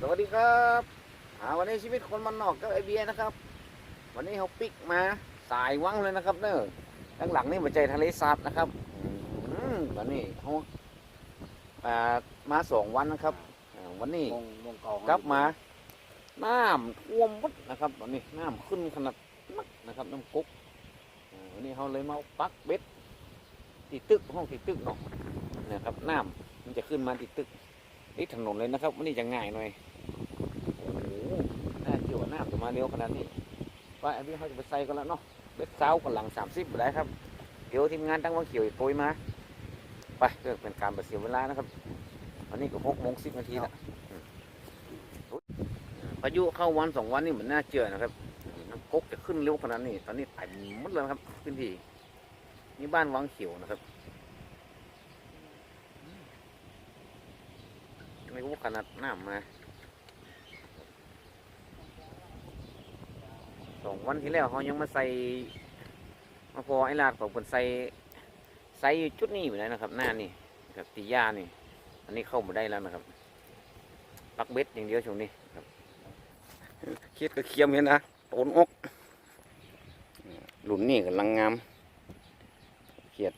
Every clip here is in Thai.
สวัสดีครับอ่าวันนี้ชีวิตคนมันนอกกับไอเบียนะครับ วันนี้เขาปิกมาสายวังเลยนะครับเนอะด้านหลังนี่มาใจทะเลสาบนะครับอืมวันนี้เขาอ่ามาสองวันนะครับอ่าวันนี้มงมงกองกลับมาน้ำท่วมวัดนะครับวันนี้น้ำขึ้นขนาดนักนะครับน้ำกุ๊กอ่าวันนี้เขาเลยมาปักเบ็ดติดตึกห้องติดตึกเนาะนะครับน้ำมันจะขึ้นมาติดตึกนี่ถนนเลยนะครับวันนี้จะง่ายหน่อยโอ้โหน่าเกี่ยวกับน้ำจะ มาเร็วขนาดนี้ว่าไอ้พี่เขาจะไปใส่กันแล้วเนาะเบ็ดเช้ากันหลังสามสิบได้ครับ เดี๋ยวทีมงานตั้งว่าเขียวอีกโปรยมา ไปเพื่อเป็นการประเสียเวลานะครับวันนี้ก็หกโมงสิบนาทีละพายุเข้าวันสองวันนี่เหมือนน่าเจอนะครับน้ำกกจะขึ้นเร็วขนาดนี้ ตอนนี้เต็มหมดเลยนะครับพื้นที่นี่บ้านวังเขียวนะครับไม่รู้ขนาดน้ำมา สองวันที่แล้วเขายังมาใส่มาพอไอ้ลาดของคนใส่ใส่อยู่จุดนี้อยู่เลยนะครับ หน้านี่กับตียานี่ อันนี้เข้ามาได้แล้วนะครับปักเบ็ดอย่างเดียวช่วงนี้ครับเคียดก็เคียมเห็นนะโตนอกหลุนนี่กำลังงามเคียด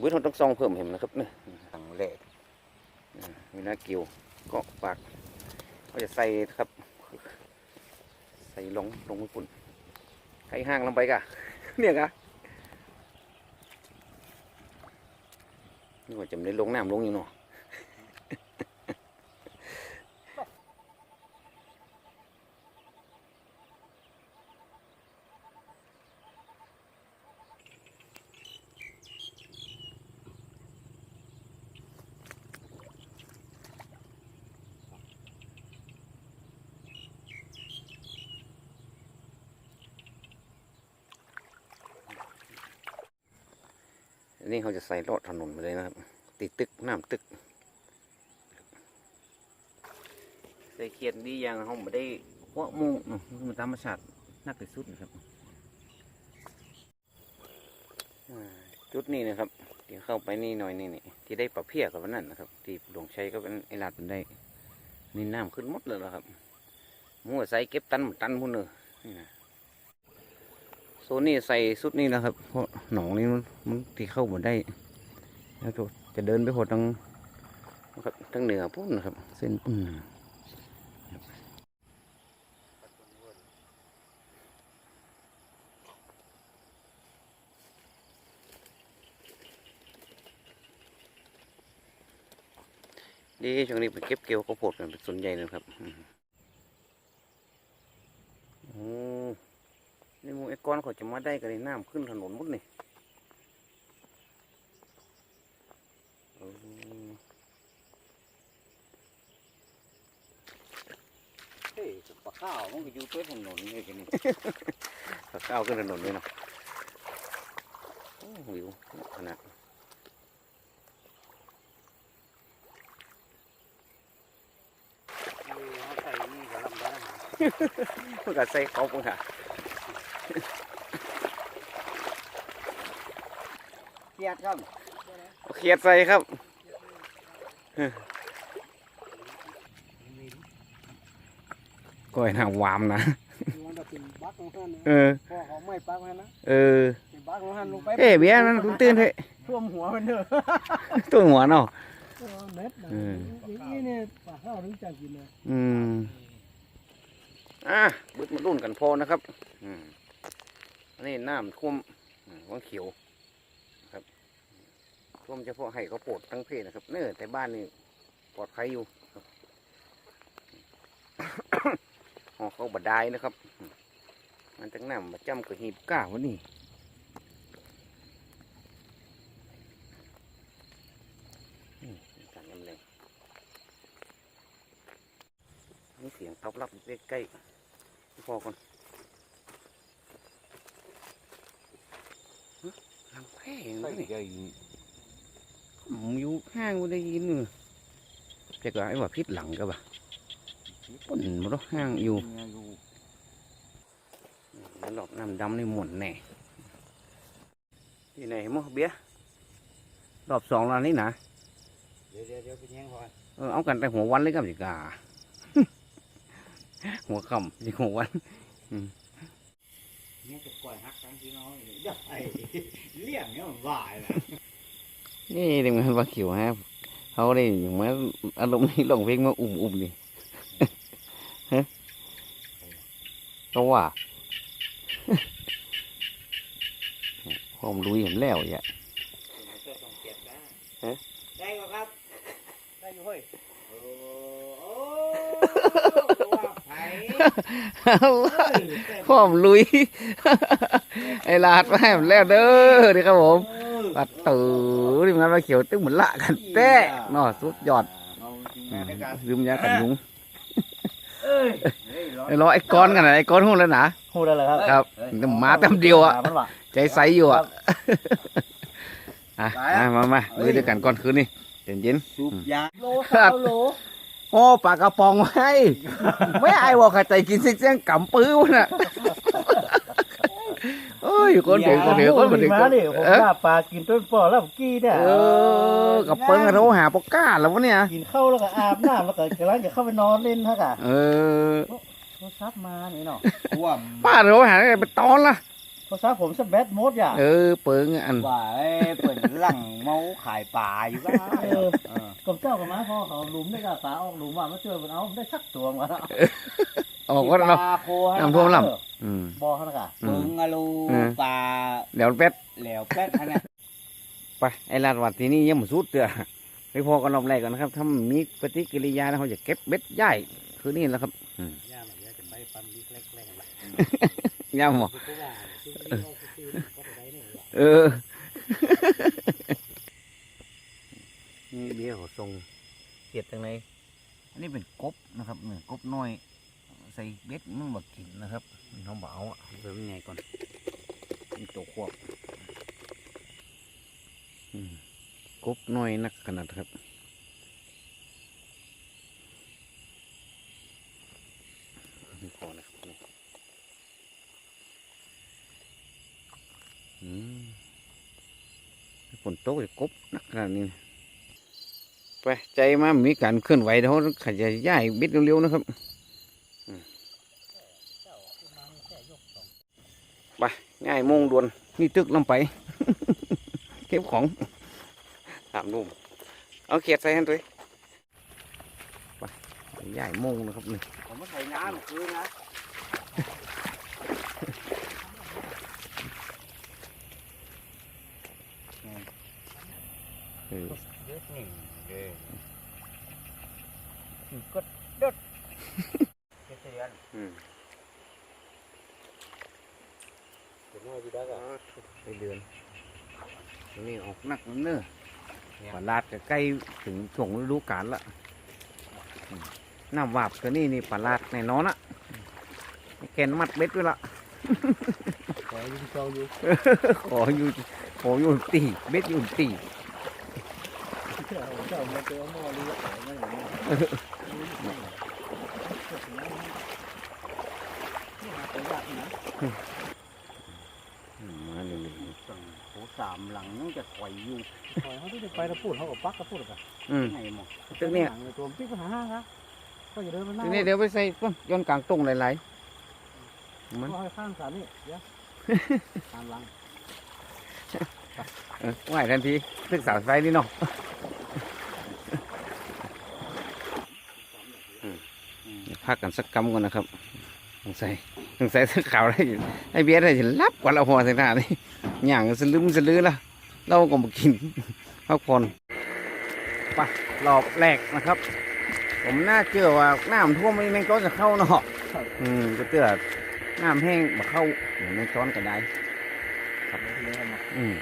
บื้องต้นต้องซองเพิ่มเห็นนะครับเนี่ยทางแรกมีหน้ากิว ก็ฝากก็จะใส่ครับ ใส่ลงลงปุ่นใส่ห้างลงไปกะเนี่ยกะนี่ว่าจะไม่ได้ลงน้ำลงอยู่เนาะ อันนี้เขาจะใส่ลอดถนนไปเลยนะครับ ติดตึกน้ำตึก ใส่เขียนดีอย่างเขาไม่ได้เพามุงเนอะมันธรรมชาตินักที่สุดนะครับจุดนี้นะครับเดี๋ยวเข้าไปนี่หน่อยนี่นี่ที่ได้ปลาเพี้ยกับวันนั้นนะครับ ที่หลวงชัยก็เป็นไอลาดเป็นได้นี่น้ำขึ้นหมดเลยนะครับมัวใส่เก็บตันหมดตันพุ่นเลยนี่นะ โซนนี้ใส่สุดนี้นะครับเพราะหนองนี้มันมันที่เข้าหมาได้แล้วจะเดินไปหดทางครับทางเหนือพุ่นนะครับ เส้นพุ่นดีช่วงนี้ไปเก็บเกี่ยวข้าวโพดกันเป็นส่วนใหญ่นะครับอืมโอ้ นี่หมูไอ้ก้อนเขาจะมาได้กันในน้ำขึ้นถนนหมดนี่เออเฮ้ยปลาข้าวมันก็อยู่ตัวถนนนี่กันนี่เขาก้าวขึ้นถนนเลยเนาะโอ้วิวขนาดเขาใส่นี่ก็ลำได้นะเมื่อกี้ใส่เขาปุ่นค่ะ เครียดครับเอาเขียดใส่ครับก้อยหน้าวามนะมันจะเป็นบักของท่านเออพ่อเขาไม่ปักให้นะเออเป็นบักของท่านลงไปเอ๊ะเบี้ยนั่นคุณตื่นเฮ้ยท่วมหัวมันเด้อตัวหัวเนาะเม็ดนะเอออย่างนี้เนี่ยปลาข้าวถึงจะกินเลยอืมอะบึดมารุ่นกันพอนะครับ อืมอันนี้น้ำท่วมอ่าวังเขียวนะครับ ท่วมเฉพาะให้เขาวโปดทั้งเพศนะครับ เนื้อแต่บ้านนี่ปลอดภัยอยู่หอเขาบดายนะครับ มันตั้งน้ำมาจำกับหีบก้าวะนี่นี่เสียงตอบรับใกล้ๆพอก่อนฮะหลังแพร่อย่างนี้ อยู่ห้างก็ได้ยินอยู่แต่ก็ไอ้ว่าพิษหลังก็บ่ะปุ่นมันต้องห้างอยู่อยู่แล้วหลอกน้ำดำในหมุนแน่ที่ไหนมั้งเบี้ยรอบสองแล้วนี่นะเดี๋ยวเดี๋ยวเดี๋ยวไปแย่งก่อนเออเอากันแต่หัววันเลยกับสิกาหัวค่ำสิหัววันเนี่ยจะปล่อยฮักทั้งพี่น้องเลยได้เลี้ยงเนี่ยมันว่ายนะ นี่เด็กมันว่าเขียวฮะเขาได้อย่างมาอารมณ์นี้ลงเพลงมาอุ่มอุ่มนี่ฮะเขาว่าผมรู้เห็นแล้วอย่าฮะได้ก็ครับได้อยู่เฮ้ยโอ้โอ้ตัวไผ่ผมลุยไอ้ลาดมาให้ผมแล้วเด้อนี่ครับผม ปัดตือนี่มันมาเขียวตึ้งเหมือนละกันแต้เนาะสุดยอดเอาจริงนะในการลืมยากันยุงเอ้ยเฮ้ยร้อนไอ้รอไอ้ก้อนกันนะไอ้ก้อนหูแล้วนะพูดได้เลยครับครับเอ้ยแต่หมาเต็มเดียวอะมันว่ะใจใสอยู่อะอะไปอะมามามาลุยด้วยกันก่อนคืนนี้เย็นเย็นสูบยาโลสาวโลๆโอ้ปลากระป๋องไว้ไม่ไอ้บอกใครใจกินเสียงกำปื้อวะน่ะ เอ้ยคนเดียวคนเดียวคนเดียวมาดิผมเออฆ่าปลากินต้นปอแล้วผมกี้เนี่ยเออกับเปิ้งเราหาปกก้าแล้ววะเนี่ยกินข้าวแล้วก็อาบน้ำแล้วก็กำลังจะเข้าไปนอนเล่นฮะกะเออโทรศัพท์มานี่เนาะท่วมป้าเราหาอะไรไปตอนละโทรศัพท์ผมสแบตโมดอย่าเออเปิ้งอันว่าไอ้เปิดหลังเมาขายปลาอยู่บ้างเออเออกับเจ้ากับม้าพ่อเขาหลุมได้กะปลาออกหลุมว่ามาเจอมันเอาได้ชักตัวมาแล้ว ออกก็เราปลาโคฮะน้ำท่วมลำ อืมบอเขานะกะอืเปิมงอะลูเออปลาเดี๋ยวเป็ดแหลวแป๊ดฮะเนี่ยไปไอ้ลาดวัดที่นี่ยังไม่สุดเตือไปพอกันรอบแรกก่อนนะครับถ้ามีปฏิกิริยาแล้วเขาจะเก็บเบ็ดใหญ่คือนี่แหละครับอืมย่าหน่อยจะไปปั๊มดิกแรกๆละย่ำหมอก็ว่าซื้อซื้อก็ได้เนี่ยเออ นี่เบี้ยเขาทรงเกียดจังไหนอันนี้เป็นกบนะครับเนี่ยกบน้อย ใส่เบ็ดมันมากินนะครับน้องบ่เอาอะเริ่มไงก่อนมีตัวควบอืมกบน้อยนักขนาดครับนี่พอนะครับนี่อืมฝนตกจะกบนักขนาดนี้นะไปใจมามีการเคลื่อนไหวเดี๋ยวเขาขยายย้ายบิดเร็วๆนะครับอืม ไปง่ายโมงด่วนนี่ตึกลงไปเก็บของถามนุ่มเอาเขียดใส่ให้ด้วยไปย้ายโมงนะครับนี่ผมมาใส่น้ำคือนะ เออ เยอะนี่เด้อ ก็ เจ็ดเดือน อืม เดี๋ยวน้อยดีได้กะ ไป เดือนตรงนี้ออกหนักแล้วเนอะปลาลาดก็ใกล้ถึงช่วงฤดูกาลละอืมน้ำวาบตัวนี้นี่ปลาลาดแน่นอนละแกนมัดเบ็ดไว้ละขอยิงเจ้าอยู่ขออยู่ขออยู่ตีเบ็ดอยู่ตีเสามหลังยังจะถอยอยู่ปล่อยเขาที่จะไปแล้วพูดเขาก็ปักก็พูดกันอืม ไงหมดตึกเนี่ยตัวปิ๊กปัญหาห้างครับก็อย่าเดินมาหน้าตึกนี้เดี๋ยวไปใส่ต้นย้อนกลางตรงหลายๆมันก็ให้ข้างสามนี่เดี๋ยวตามหลังเออไหวทันทีตึกสาวไฟนี่เนาะอืมเดี๋ยวพักกันสักกำก่อนนะครับสงสัยสงสัยสักข่าวได้ไอ้เบียร์ได้จะรับกว่าเราพอสิท่านี่ อย่างสลืมสลือละเราก็มากินพักผ่อนไปรอบแรกนะครับ ผมน่าเชื่อว่าน้ำท่วมไม่แมงจ้อนจะเข้าเนาะอืมก็เตือน้ำแห้งมาเข้าเดี๋ยวแมงจ้อนก็ได้อืม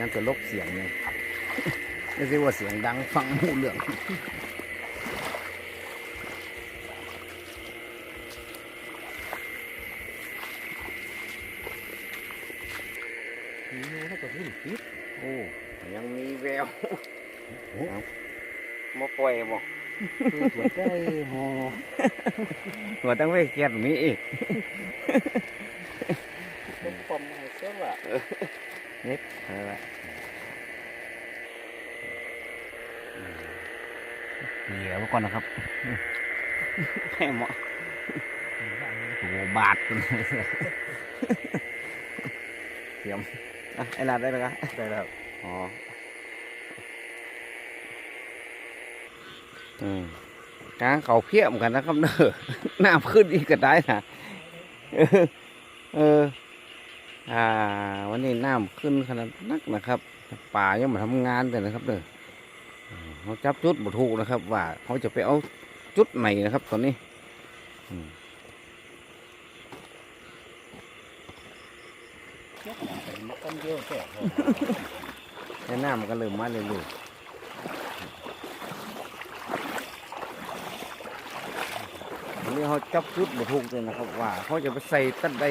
ยังจะลบเสียงเลยไม่ใช่ว่าเสียงดังฟังหูเรื่อง โอ้ยังมีแววมาปล่อยบ่หัวใจหอหัวตั้งไว้เกียดมีอีกเป็นปมให้เชื่อว่นิดอะไรละเหยื่อมาก่อนนะครับแห้หมอโอ้บาดเลยเสียม อะไอ้ลาดได้ไหมครับได้แล้วอ๋ออืมกลางเขาเพียมกันนะครับเนอะน้ำขึ้นอีกก็ได้นะเออเออ อ่า วันนี้น้ำขึ้นขนาดนักนะครับ ป่ายังมาทำงานแต่นะครับเด้ออืมเขาจับจุดบ่ถูกนะครับ ว่าเขาจะไปเอาจุดไหนนะครับ ตอนนี้ อืมมันต้นเยอะแค่แต่น้ำมันก็เริ่มมาเรื่อยๆวันนี้เขาจับจุดบ่ถูกเลยนะครับว่าเขาจะไปใส่ตัดใด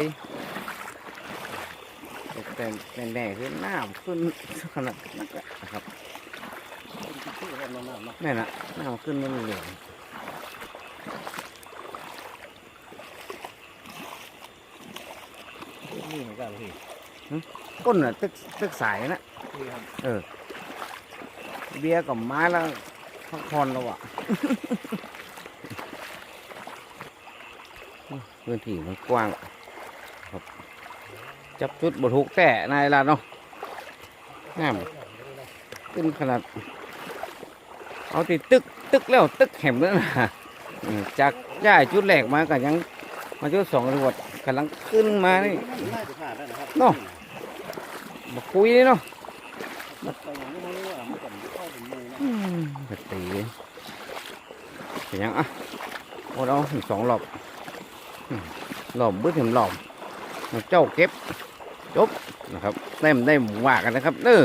แต่แต่แน่ๆคือน้ำขึ้นขนาดนักอะนะครับชื่ออะไรน้าะแม่นขึ้นมันเหลืองนี่เหมือนกันพี่ ก้นน่ะตึกตึกสายนะนี่ครับเออ เบียร์กับไม้แล้วพักผ่อนแล้วอะ พื้นที่มันกว้างครับ จับจุดบถูกแต่นายละเนาะน้ำขึ้นขนาด เอาติตึกตึกแล้วตึกแหมแล้วนะอืมจากย่ายจุดแรกมาก็ยัง มาจุดสองตำรวจกำลังขึ้นมานี่น่าจะผ่านแล้วนะครับเนาะ มาคุยเลยเนาะแต่ยังไม่รู้ว่ามันจะเข้าถึงมือนะอืมกตีเป็นยังอะโอ้เราถึงสองรอบอืมรอบเบื้อถึงรอบเจ้าเก็บจบนะครับได้มได้หมูว่ากันนะครับเด้อ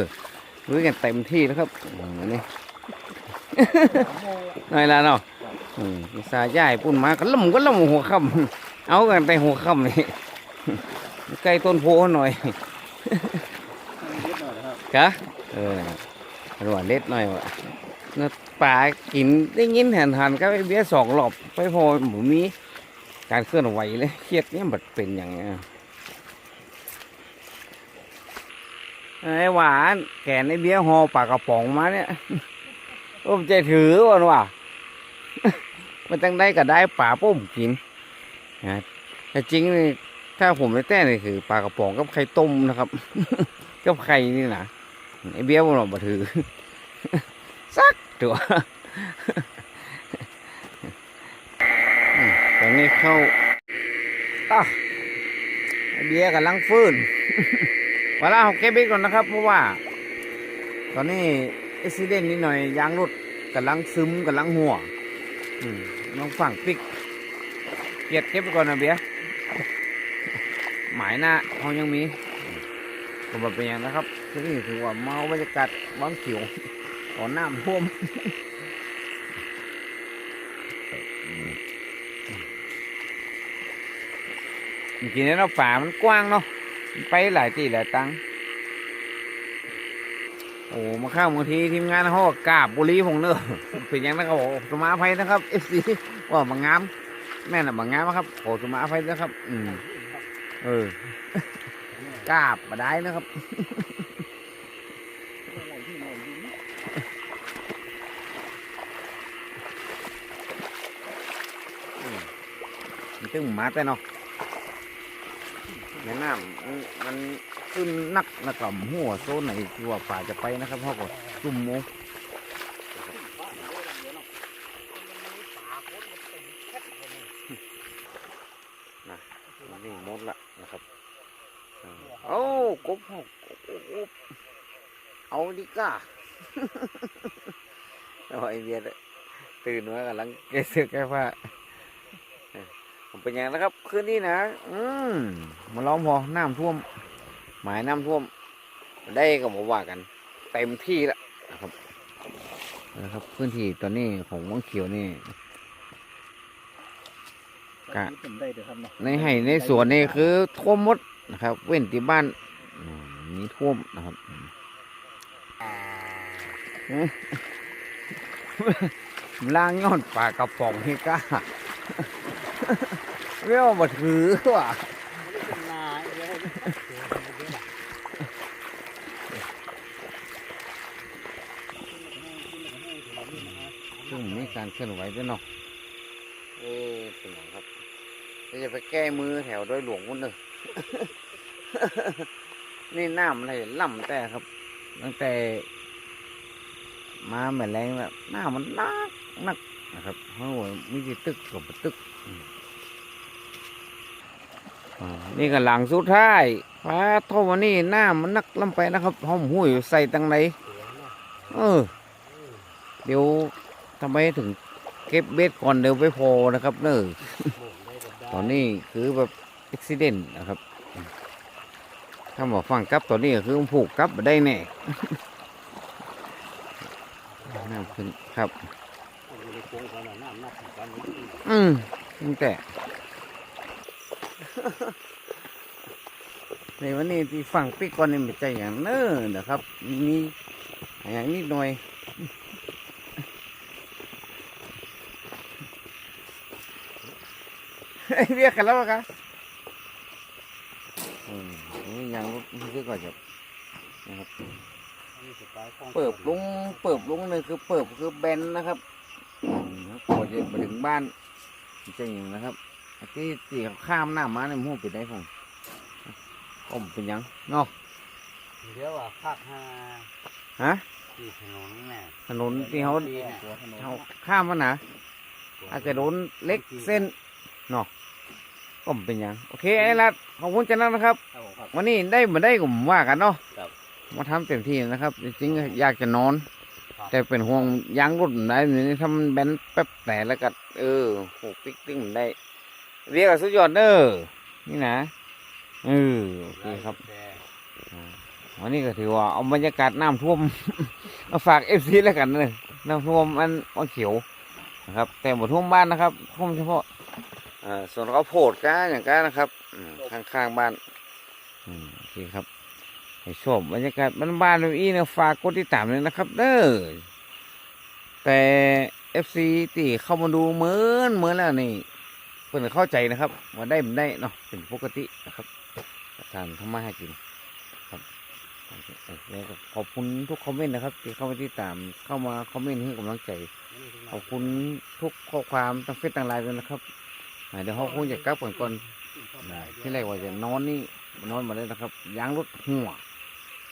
รู้กันเต็มที่นะครับอืมอันนี้น้อยละเนาะอืมสายย่ายปุ่นมาก็ล่ำก็ล่ำหัวค่ำเอากันไปหัวค่ำนี่ใกล้ต้นโพหน่อย นิดหน่อยนะครับ กะเออหวานเล็ดหน่อยวะเนื้อปลากินได้ยินหันหันๆก็ไปเบี้ยสองหลอบไปพอหมูมีการเคลื่อนไหวเลยเครียดเนี่ยบัดเป็นอย่างเงี้ยไอ้หวานแกนไอ้เบี้ยหอปลากระป๋องมาเนี่ยโอ้มใจถือวันว่ะมันตั้งได้ก็ได้ปลาปุ้มกินนะแต่จริงนี่ถ้าผมไม่แต้นี่คือปลากระป๋องกับไข่ต้มนะครับ กับไข่นี่นะ ไอ้เบี้ยมันบอกมาถือสักตัวตอนนี้เข้าอะไอเบี้ยกำลังฟื้นเวลาเขาเก็บไว้ก่อนนะครับ เพราะว่า ตอนนี้อุบิเหตุนิดหน่อยยางรถกำลังซึมกำลังหัวน้องฝั่งปิกเกียดเก็บไว้ก่อนนะเบี้ยหมายหน้าเขายังมีก็บ่เป็นอย่างนะครับ ที่นี่ถือว่าเมาบรรยากาศบางเขียวตอนน้ำท่วมจริงๆแล้วป่ามันกว้างเนาะไปหลายที่หลายตังโอ้มาข้าบางทีทีมงานเขากาบบุรีผมเนอะเป็นอย่างนั้นก็บอกสมาภัยนะครับเอฟซีว่าบางงามแม่น่ะบางงามนะครับโอ้สมาภัยนะครับ อืมเออกาบมาได้นะครับ มันตึงมาแต่เนาะในน้ำมันมันขึ้นนักนะครับหัวโซนไหนที่ว่าป่าจะไปนะครับพ่อก็ซุ่มโมนะนี่หมดละนะครับเอ้ากบเอากบเอาดิก้าเอาไอเบียร์ตื่นมากำลังแก้เสือแก้ผ้า เป็นอย่างนะครับคืนนี้นะ อืมมาล้อมพอน้ำท่วม หมายน้ำท่วม ได้ก็บอกว่ากัน เต็มที่แล้วนะครับนะครับ พื้นที่ตอนนี้ของวังเขียวนี่กะผมได้เดี๋ยวครับเนาะในให้ในสวนนี่คือท่วมหมดนะครับ เว้นที่บ้านอืมมีท่วมนะครับอืมเอ๊ะล่างย้อนปลากระป๋องให้กล้า เรียกว่าบ่ถือว่ะนาเดี๋ยวให้อซึ่งมีการเคลื่อนไหวด้วยเนาะเอ๊ะเป็นไงครับเราจะไปแก้มือแถวโดอยหลวงมันเลยนี่น้ำอะไรล่ำแต่ครับ ตั้งแต่ มาเหมือนแรงแบบหน้ามันนักนักนะครับเพราะว่ามีที่ตึกกับตึก นี่ก็หลังสุดท้ายฟ้าโทวันนี้หน้ามันนักลำไปนะครับห้อมหุ้ยใส่ตังไหนเออ เดี๋ยวทำไมถึงเก็บเบ็ดก่อนเดี๋ยวไปพอนะครับ เนอะตอนนี้คือแบบอุบิเหตุนะครับถ้าบอกฟังกับตอนนี้ก็คือผูกกับได้แน่น้ำขึ้นครับอยู่ในโค้งกันน่ะน้ำหนักของกันนี่อืมแต่ ในวันนี้ที่ฟังปิ๊กก่อนนี่ไม่ใจอย่างเน้อนะครับ มีอย่างนิดหน่อยเรียกกันแล้วกันอืมนี่ยังรู้ก่อนจะนะครับนี่สไตล์ของเปิบลุงเปิบลุงเลยคือเปิบคือแบนนะครับอืมพอจะมาถึงบ้านจะอย่างนะครับไอ้ ที่ตีเขาข้ามหน้ามาในยหมู่ปิดได้ผมก็เป็นหยังเนาะเดี๋ยวอะภาคห้าฮะที่ถนนน่ะถนนที่เขาตัวถนนเขาข้ามมานะอาจจะโดนเล็กเส้นเนาะก็บ่เป็นหยังโอเคไอ้รัดขอบคุณจันนันะครับครับผมครับวันนี้ได้มาได้ก็ว่ากันเนาะครับมาทำเต็มที่นะครับ จริงๆอยากจะนอนครับแต่เป็นห่วงยางรถมันได้นี่ถ้ามันแบนแป๊บแต่แล้วก็เออโหปิ๊กติ๊กมันได้ เรียกว่าสุดยอดเด้อนี่นะเออโอเคครับแต่วันนี้ก็ถือว่าเอาบรรยากาศน้ำท่วมมาฝากเอฟซีแล้วกันเลยน้ำท่วมอันอันเขียวนะครับ แต่บ่ท่วมบ้านนะครับท่วมเฉพาะอ่าส่วนข้าวโพดก้าอย่างก้านะครับอืมข้างๆบ้านอืมโอเคครับให้ชมบรรยากาศบ้านๆแบบนี้นะฝากกดติดตามเลยนะครับ เด้อแต่เอฟซีที่เข้ามาดูเหมือนเหมือนแล้วนี่ พิ่นเข้าใจนะครับว่าได้มันได้เนาะเป็นปกตินะครับการทำมาใหากินแล้วก็ขอบคุณทุกคอมเมนต์นะครับ ที่เข้ามาติดตามเข้ามาคอมเมนต์ให้กำลังใจขอบคุณทุกข้อความทั้งเฟซทั้งไลน์ด้วยนะครับอ่าเดี๋ยวเขาคงจะกลับก่อนก่อนที่แรกว่าจะนอนนี่นอนมาเลยนะครับยางรถหัว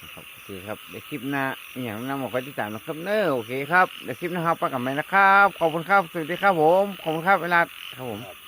นะครับโอเคครับเดี๋ยวคลิปหน้าอย่างนั้นมาคอยติดตามนะครับเนอโอเคครับเดี๋ยวคลิปหน้าครับปกับแม่นะครับ ขอบคุณครับสวัสดีครับผมขอบคุณครับเวลาครับผม